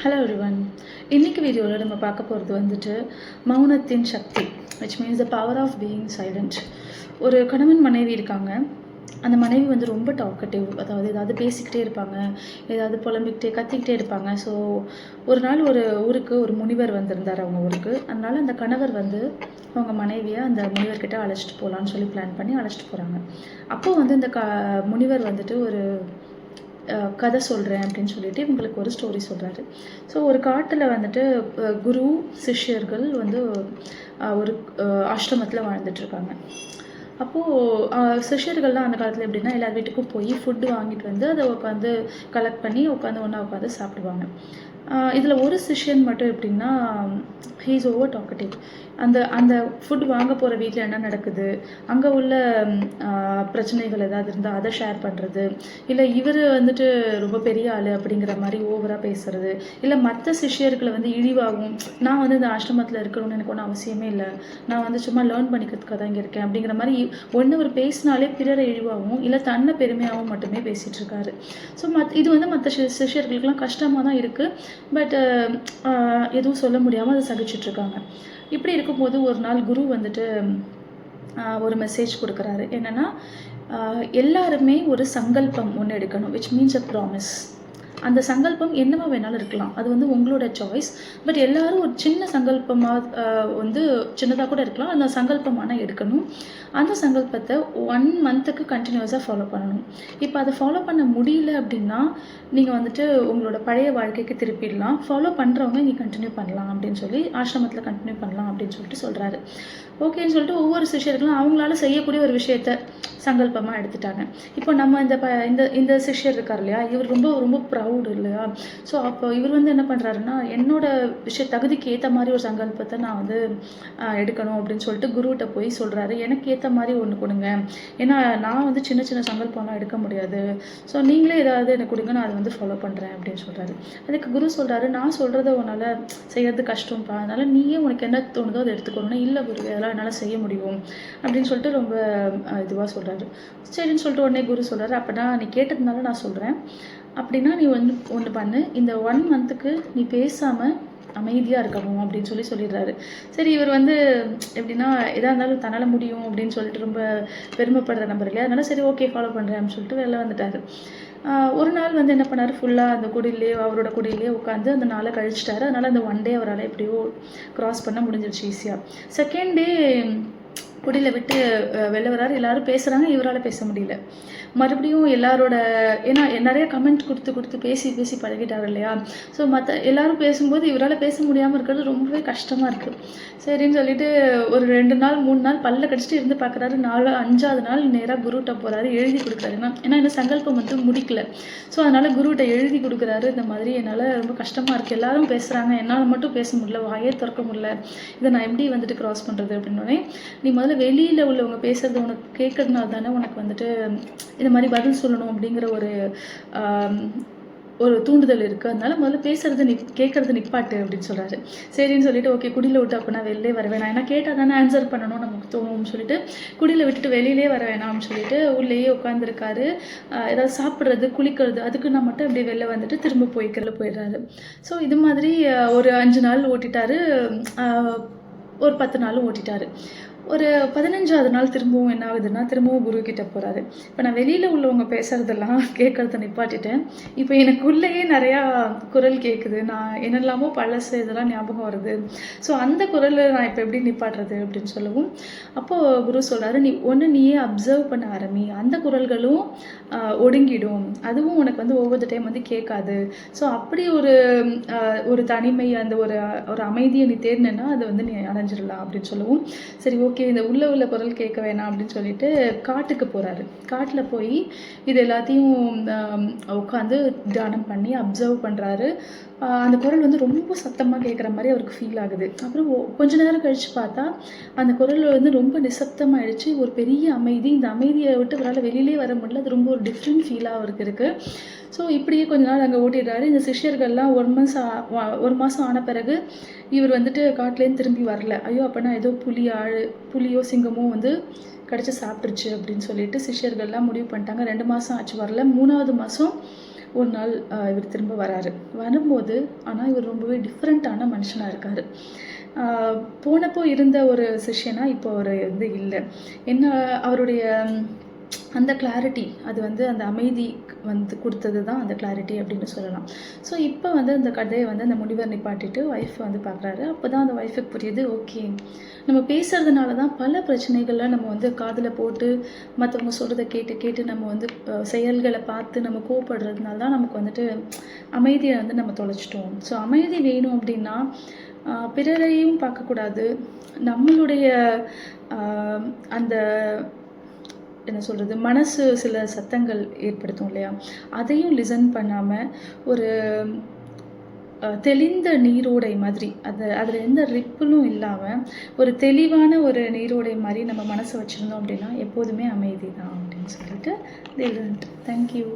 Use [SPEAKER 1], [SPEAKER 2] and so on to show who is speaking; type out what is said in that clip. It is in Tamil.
[SPEAKER 1] ஹலோ எவ்ரிவன் இன்னைக்கு வீடியோவில் நம்ம பார்க்க போகிறது வந்துட்டு மௌனத்தின் சக்தி which means the power of being silent ஒரு கணவன் மனைவி இருக்காங்க. அந்த மனைவி வந்து ரொம்ப டாக்கட்டிவ் அதாவது ஏதாவது பேசிக்கிட்டே இருப்பாங்க ஏதாவது புலம்பிக்கிட்டே கத்திக்கிட்டே இருப்பாங்க. ஸோ ஒரு நாள் ஒரு ஊருக்கு ஒரு முனிவர் வந்திருந்தார் அவங்க ஊருக்கு. அதனால் அந்த கணவர் வந்து அவங்க மனைவியை அந்த முனிவர்கிட்ட அழைச்சிட்டு போகலான்னு சொல்லி பிளான் பண்ணி அழைச்சிட்டு போகிறாங்க அப்போது வந்து இந்த க முனிவர் வந்துட்டு ஒரு கதை சொல்கிறேன் அப்படின்னு சொல்லிட்டு இவங்களுக்கு ஒரு ஸ்டோரி சொல்கிறாரு ஸோ ஒரு காட்டில் வந்துட்டு குரு சிஷ்யர்கள் வந்து ஒரு ஆசிரமத்தில் வாழ்ந்துட்டுருக்காங்க அப்போது சிஷ்யர்கள்லாம் அந்த காலத்தில் எப்படின்னா எல்லார் வீட்டுக்கும் போய் ஃபுட்டு வாங்கிட்டு வந்து அதை உட்காந்து கலெக்ட் பண்ணி உட்காந்து ஒன்றா உட்காந்து சாப்பிடுவாங்க. இதில் ஒரு சிஷ்யன் மட்டும் எப்படின்னா ஹீஸ் ஓவர் டாக்கட்டிவ் அந்த அந்த ஃபுட் வாங்க போகிற வீட்டில் என்ன நடக்குது? அங்கே உள்ள பிரச்சனைகள் ஏதாவது இருந்தால் அதை ஷேர் பண்ணுறது இல்லை இவர் வந்துட்டு ரொம்ப பெரிய ஆள் அப்படிங்கிற மாதிரி ஓவராக பேசுறது. இல்லை மற்ற சிஷ்யர்களை வந்து இழிவாகும் நான் வந்து இந்த ஆசிரமத்தில் இருக்கணும்னு எனக்கு ஒன்றும் அவசியமே இல்லை. நான் வந்து சும்மா லேர்ன் பண்ணிக்கிறதுக்காக தான் இங்கே இருக்கேன் அப்படிங்கிற மாதிரி ஒன்று அவர் பேசினாலே பிறரை இழிவாகவும் இல்லை தன்னை பெருமையாகவும் மட்டுமே பேசிகிட்டு இருக்காரு. ஸோ மத் இது வந்து மற்ற சிஷியர்களுக்கெல்லாம் கஷ்டமாக தான் இருக்குது பட் எதுவும் சொல்ல முடியாமல் அதை சகிச்சிட்ருக்காங்க இப்படி இப்படி இருக்கும்போது ஒரு நாள் குரு வந்துட்டு ஒரு மெசேஜ் கொடுக்குறாரு. என்னென்னா எல்லாருமே ஒரு சங்கல்பம் ஒன்று எடுக்கணும் விச் மீன்ஸ் அ ப்ராமிஸ் அந்த சங்கல்பம் என்னவா வேணாலும் இருக்கலாம். அது வந்து உங்களோட சாய்ஸ் பட் எல்லாரும் ஒரு சின்ன சங்கல்பமாக வந்து சின்னதாக கூட இருக்கலாம். அந்த சங்கல்பமான எடுக்கணும். அந்த சங்கல்பத்தை ஒன் மந்த்துக்கு கண்டினியூஸாக ஃபாலோ பண்ணணும். இப்போ அதை ஃபாலோ பண்ண முடியல அப்படின்னா நீங்கள் வந்துட்டு உங்களோட பழைய வாழ்க்கைக்கு திருப்பிடலாம். ஃபாலோ பண்ணுறவங்க நீ கண்டினியூ பண்ணலாம் அப்படின்னு சொல்லி ஆசிரமத்தில் கண்டினியூ பண்ணலாம் அப்படின்னு சொல்லிட்டு சொல்கிறாரு ஓகேன்னு சொல்லிட்டு ஒவ்வொரு சிஷியர்களும் அவங்களால செய்யக்கூடிய ஒரு விஷயத்த சங்கல்பமாக எடுத்துட்டாங்க. இப்போ நம்ம இந்த ப இந்த இந்த சிஷ்யர் இருக்கார் இல்லையா? இவர் ரொம்ப ரொம்ப ப்ரௌடு இல்லையா? ஸோ அப்போ இவர் வந்து என்ன பண்ணுறாருன்னா என்னோட விஷய தகுதிக்கு ஏற்ற மாதிரி ஒரு சங்கல்பத்தை நான் வந்து எடுக்கணும் அப்படின்னு சொல்லிட்டு குருகிட்ட போய் சொல்கிறாரு எனக்கு ஏற்ற மாதிரி ஒன்று கொடுங்க. ஏன்னா நான் வந்து சின்ன சின்ன சங்கல்பம்லாம் எடுக்க முடியாது. ஸோ நீங்களே ஏதாவது எனக்கு கொடுங்க நான் அதை வந்து ஃபாலோ பண்ணுறேன் அப்படின்னு சொல்கிறாரு அதுக்கு குரு சொல்கிறாரு நான் சொல்கிறத உன்னால் செய்யறது கஷ்டம்ப்பா. அதனால் நீயே உனக்கு என்ன தோணுதோ அதை எடுத்துக்கணும்னா இல்லை குரு அதெல்லாம் என்னால் செய்ய முடியும்? அப்படின்னு சொல்லிட்டு ரொம்ப இதுவாக சொல்கிறாரு சரின்னு சொல்லிட்டு உடனே குரு சொல்கிறாரு அப்படின்னா நீ கேட்டதுனால நான் சொல்கிறேன் அப்படின்னா நீ வந்து ஒன்று பண்ணு. இந்த ஒன் மந்த்துக்கு நீ பேசாமல் அமைதியாக இருக்கணும் அப்படின்னு சொல்லி சொல்லிடுறாரு. சரி இவர் வந்து எப்படின்னா எதாக இருந்தாலும் தன்னால் முடியும் அப்படின்னு சொல்லிட்டு ரொம்ப பெருமைப்படுற நம்பர் இல்லையா? அதனால சரி ஓகே ஃபாலோ பண்ணுறேன் அப்படின்னு சொல்லிட்டு வெளில வந்துட்டார். ஒரு நாள் வந்து என்ன பண்ணார்? ஃபுல்லாக அந்த குடியிலே அவரோட குடியிலே உட்காந்து அந்த நாளை கழிச்சிட்டாரு. அதனால் அந்த ஒன் டே அவரால் எப்படியோ க்ராஸ் பண்ண முடிஞ்சிருச்சு ஈஸியாக செகண்ட் டே குடியில் விட்டு வெளில வராரு. எல்லாரும் பேசுகிறாங்க இவரால் பேச முடியல. மறுபடியும் எல்லாரோட ஏன்னா நிறைய கமெண்ட் கொடுத்து கொடுத்து பேசி பேசி பழகிட்டார் இல்லையா? ஸோ மற்ற எல்லாரும் பேசும்போது இவரால் பேச முடியாமல் இருக்கிறது ரொம்பவே கஷ்டமாக இருக்குது சரின்னு சொல்லிட்டு ஒரு ரெண்டு நாள் மூணு நாள் பல்ல கடிச்சிட்டு இருந்து பார்க்குறாரு நாலு அஞ்சாவது நாள் நேராக குருகிட்ட போகிறாரு எழுதி கொடுக்குறாரு. ஏன்னா ஏன்னா இந்த சங்கல்பம் வந்து முடிக்கல. ஸோ அதனால் குருகிட்ட எழுதி கொடுக்குறாரு. இந்த மாதிரி என்னால் ரொம்ப கஷ்டமாக இருக்குது எல்லாரும் பேசுகிறாங்க என்னால் மட்டும் பேச முடியல. வாயே திறக்க முடியல. இதை நான் எப்படி வந்துட்டு க்ராஸ் பண்ணுறது அப்படின்னோடனே நீ முதல்ல வெளியில் உள்ளவங்க பேசுறது உனக்கு கேட்கறதுனால தானே உனக்கு வந்துட்டு இந்த மாதிரி பதில் சொல்லணும் அப்படிங்கிற ஒரு ஒரு தூண்டுதல் இருக்குது அதனால முதல்ல பேசுறது நிப் கேட்கறது நிப்பாட்டு அப்படின்னு சொல்கிறாரு சரின்னு சொல்லிட்டு ஓகே குடியில் விட்டு அப்போ நான் வெளிலே வர வேணாம். ஏன்னா கேட்டால் தானே ஆன்சர் பண்ணணும் நமக்கு தோணும்னு சொல்லிட்டு குடியில் விட்டுட்டு வெளியிலே வர வேணாம்னு சொல்லிட்டு உள்ளேயே உட்காந்துருக்காரு ஏதாவது சாப்பிட்றது குளிக்கிறது அதுக்கு நான் மட்டும் அப்படியே வெளில வந்துட்டு திரும்ப போய்க்கிறல போயிடுறாரு. ஸோ இது மாதிரி ஒரு அஞ்சு நாள் ஓட்டிட்டாரு. ஒரு பத்து நாளும் ஓட்டிட்டாரு. ஒரு பதினஞ்சாவது நாள் திரும்பவும் என்ன ஆகுதுன்னா திரும்பவும் குரு கிட்ட போகிறாரு இப்போ நான் வெளியில் உள்ளவங்க பேசுகிறதெல்லாம் கேட்குறத நிப்பாட்டிட்டேன். இப்போ எனக்குள்ளேயே நிறையா குரல் கேட்குது நான் என்னெல்லாமோ பழசு இதெல்லாம் ஞாபகம் வருது. ஸோ அந்த குரலை நான் இப்போ எப்படி நிப்பாட்டுறது அப்படின்னு சொல்லவும் அப்போது குரு சொல்கிறாரு நீ ஒன்று நீயே அப்சர்வ் பண்ண ஆரம்பி. அந்த குரல்களும் ஒடுங்கிடும். அதுவும் உனக்கு வந்து ஒவ்வொரு டைம் வந்து கேட்காது. ஸோ அப்படி ஒரு ஒரு தனிமை அந்த ஒரு ஒரு அமைதியை நீ தேடினேன்னா அதை வந்து நீ அடைஞ்சிடலாம் அப்படின்னு சொல்லவும் சரி ஓகே. இந்த உள்ள உள்ள குரல் கேட்க வேணாம் அப்படின்னு சொல்லிட்டு காட்டுக்கு போகிறாரு காட்டில் போய் இது எல்லாத்தையும் உட்காந்து தியானம் பண்ணி அப்சர்வ் பண்ணுறாரு அந்த குரல் வந்து ரொம்ப சத்தமாக கேட்குற மாதிரி அவருக்கு ஃபீல் ஆகுது. அப்புறம் கொஞ்ச நேரம் கழித்து பார்த்தா அந்த குரல் வந்து ரொம்ப நிசப்தமாயிடுச்சு. ஒரு பெரிய அமைதி இந்த அமைதியை விட்டு அவரால் வெளியிலே வர முடியல. அது ரொம்ப ஒரு டிஃப்ரெண்ட் ஃபீலாக அவருக்கு இருக்குது ஸோ இப்படியே கொஞ்ச நாள் அங்கே ஓட்டிடுறாரு. இந்த சிஷ்யர்கள்லாம் ஒரு மாதம் ஒரு மாதம் ஆன பிறகு இவர் வந்துட்டு காட்டிலேருந்து திரும்பி வரல. ஐயோ அப்போனா ஏதோ புலி ஆழு புலியோ சிங்கமோ வந்து கடிச்சு சாப்பிட்ருச்சு அப்படின்னு சொல்லிட்டு சிஷ்யர்கள்லாம் முடிவு பண்ணிட்டாங்க. ரெண்டு மாதம் ஆச்சு வரல. மூணாவது மாதம் ஒரு நாள் இவர் திரும்ப வராரு. வரும்போது ஆனால் இவர் ரொம்பவே டிஃப்ரெண்ட்டான மனுஷனாக இருக்கார். போனப்போ இருந்த ஒரு சிஷியனாக இப்போ அவர் வந்து இல்லை. என்ன அவருடைய அந்த கிளாரிட்டி அது வந்து அந்த அமைதி வந்து கொடுத்தது தான் அந்த கிளாரிட்டி அப்படின்னு சொல்லலாம். ஸோ இப்போ வந்து அந்த கதையை வந்து அந்த முனிவர் நிப்பாட்டிட்டு ஒய்ஃப் வந்து பார்க்குறாரு. அப்போ தான் அந்த ஒய்ஃபுக்கு புரியுது ஓகே நம்ம பேசுறதுனால தான் பல பிரச்சனைகளை நம்ம வந்து காதில் போட்டு மற்றவங்க சொல்கிறத கேட்டு கேட்டு நம்ம வந்து செயல்களை பார்த்து நம்ம கோவப்படுறதுனால தான் நமக்கு வந்துட்டு அமைதியை வந்து நம்ம தொலைச்சிட்டோம். ஸோ அமைதி வேணும் அப்படின்னா பிறரையும் பார்க்கக்கூடாது. நம்மளுடைய அந்த என்ன சொல்கிறது மனசு சில சத்தங்கள் ஏற்படுத்தும் இல்லையா? அதையும் லிசன் பண்ணாமல் ஒரு தெளிந்த நீரோடை மாதிரி அது அதில் எந்த ரிப்பிலும் இல்லாமல் ஒரு தெளிவான ஒரு நீரோடை மாதிரி நம்ம மனசை வச்சுருந்தோம் அப்படின்னா எப்போதுமே அமைதி தான் அப்படின்னு சொல்லிட்டு தேங்க்யூ